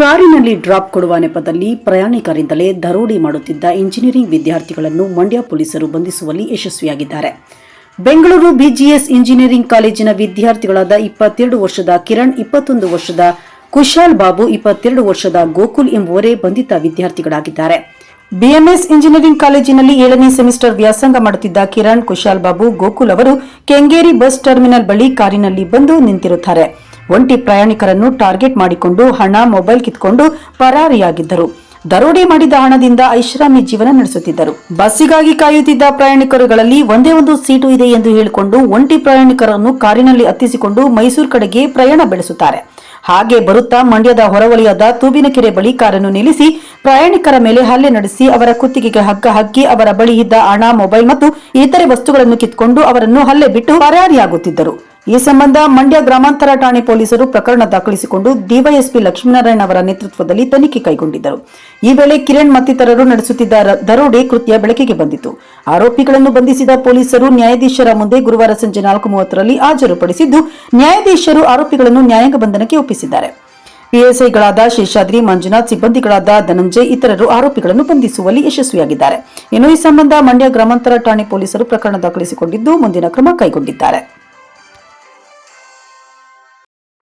ಕಾರಿನಲ್ಲಿ ಡ್ರಾಪ್ ಕೊಡುವ ನೆಪದಲ್ಲಿ ಪ್ರಯಾಣಿಕರಿಂದಲೇ ದರೋಡೆ ಮಾಡುತ್ತಿದ್ದ ಇಂಜಿನಿಯರಿಂಗ್ ವಿದ್ಯಾರ್ಥಿಗಳನ್ನು ಮಂಡ್ಯ ಪೊಲೀಸರು ಬಂಧಿಸುವಲ್ಲಿ ಯಶಸ್ವಿಯಾಗಿದ್ದಾರೆ. ಬೆಂಗಳೂರು ಬಿಜಿಎಸ್ ಇಂಜಿನಿಯರಿಂಗ್ ಕಾಲೇಜಿನ ವಿದ್ಯಾರ್ಥಿಗಳಾದ ಇಪ್ಪತ್ತೆರಡು ವರ್ಷದ ಕಿರಣ್, ಇಪ್ಪತ್ತೊಂದು ವರ್ಷದ ಕುಶಾಲ್ ಬಾಬು, ಇಪ್ಪತ್ತೆರಡು ವರ್ಷದ ಗೋಕುಲ್ ಎಂಬುವರೇ ಬಂಧಿತ ವಿದ್ಯಾರ್ಥಿಗಳಾಗಿದ್ದಾರೆ. ಬಿಎಂಎಸ್ ಇಂಜಿನಿಯರಿಂಗ್ ಕಾಲೇಜಿನಲ್ಲಿ ಏಳನೇ ಸೆಮಿಸ್ಟರ್ ವ್ಯಾಸಂಗ ಮಾಡುತ್ತಿದ್ದ ಕಿರಣ್, ಕುಶಾಲ್ ಬಾಬು, ಗೋಕುಲ್ ಅವರು ಕೆಂಗೇರಿ ಬಸ್ ಟರ್ಮಿನಲ್ ಬಳಿ ಕಾರಿನಲ್ಲಿ ಬಂದು ನಿಂತಿರುತ್ತಾರೆ. ಒಂಟಿ ಪ್ರಯಾಣಿಕರನ್ನು ಟಾರ್ಗೆಟ್ ಮಾಡಿಕೊಂಡು ಹಣ ಮೊಬೈಲ್ ಕಿತ್ಕೊಂಡು ಪರಾರಿಯಾಗಿದ್ದರು. ದರೋಡೆ ಮಾಡಿದ ಹಣದಿಂದ ಐಷಾರಾಮಿ ಜೀವನ ನಡೆಸುತ್ತಿದ್ದರು. ಬಸ್ಸಿಗಾಗಿ ಕಾಯುತ್ತಿದ್ದ ಪ್ರಯಾಣಿಕರುಗಳಲ್ಲಿ ಒಂದೇ ಒಂದು ಸೀಟು ಇದೆ ಎಂದು ಹೇಳಿಕೊಂಡು ಒಂಟಿ ಪ್ರಯಾಣಿಕರನ್ನು ಕಾರಿನಲ್ಲಿ ಹತ್ತಿಸಿಕೊಂಡು ಮೈಸೂರು ಕಡೆಗೆ ಪ್ರಯಾಣ ಬೆಳೆಸುತ್ತಾರೆ. ಹಾಗೆ ಬರುತ್ತಾ ಮಂಡ್ಯದ ಹೊರವಲಯದ ತೂಬಿನಕೆರೆ ಬಳಿ ಕಾರನ್ನು ನಿಲ್ಲಿಸಿ ಪ್ರಯಾಣಿಕರ ಮೇಲೆ ಹಲ್ಲೆ ನಡೆಸಿ ಅವರ ಕುತ್ತಿಗೆಗೆ ಹಗ್ಗ ಹಾಕಿ ಅವರ ಬಳಿ ಇದ್ದ ಹಣ, ಮೊಬೈಲ್ ಮತ್ತು ಇತರೆ ವಸ್ತುಗಳನ್ನು ಕಿತ್ಕೊಂಡು ಅವರನ್ನು ಹಲ್ಲೆ ಬಿಟ್ಟು ಪರಾರಿಯಾಗುತ್ತಿದ್ದರು. ಈ ಸಂಬಂಧ ಮಂಡ್ಯ ಗ್ರಾಮಾಂತರ ಠಾಣೆ ಪೊಲೀಸರು ಪ್ರಕರಣ ದಾಖಲಿಸಿಕೊಂಡು ಡಿವೈಎಸ್ಪಿ ಲಕ್ಷ್ಮೀನಾರಾಯಣ ಅವರ ನೇತೃತ್ವದಲ್ಲಿ ತನಿಖೆ ಕೈಗೊಂಡಿದ್ದರು. ಈ ವೇಳೆ ಕಿರಣ್ ಮತ್ತಿತರರು ನಡೆಸುತ್ತಿದ್ದ ದರೋಡೆ ಕೃತ್ಯ ಬೆಳಕಿಗೆ ಬಂದಿತು ಆರೋಪಿಗಳನ್ನು ಬಂಧಿಸಿದ ಪೊಲೀಸರು ನ್ಯಾಯಾಧೀಶರ ಮುಂದೆ ಗುರುವಾರ ಸಂಜೆ ನಾಲ್ಕು ಮೂವತ್ತರಲ್ಲಿ ಹಾಜರುಪಡಿಸಿದ್ದು, ನ್ಯಾಯಾಧೀಶರು ಆರೋಪಿಗಳನ್ನು ನ್ಯಾಯಾಂಗ ಬಂಧನಕ್ಕೆ ಒಪ್ಪಿಸಿದ್ದಾರೆ. ಪಿಎಸ್ಐಗಳಾದ ಶೇಷಾದ್ರಿ, ಮಂಜುನಾಥ್, ಸಿಬ್ಬಂದಿಗಳಾದ ಧನಂಜಯ್ ಇತರರು ಆರೋಪಿಗಳನ್ನು ಬಂಧಿಸುವಲ್ಲಿ ಯಶಸ್ವಿಯಾಗಿದ್ದಾರೆ. ಇನ್ನು ಈ ಸಂಬಂಧ ಮಂಡ್ಯ ಗ್ರಾಮಾಂತರ ಠಾಣೆ ಪೊಲೀಸರು ಪ್ರಕರಣ ದಾಖಲಿಸಿಕೊಂಡಿದ್ದು, ಮುಂದಿನ ಕ್ರಮ ಕೈಗೊಂಡಿದ್ದಾರೆ.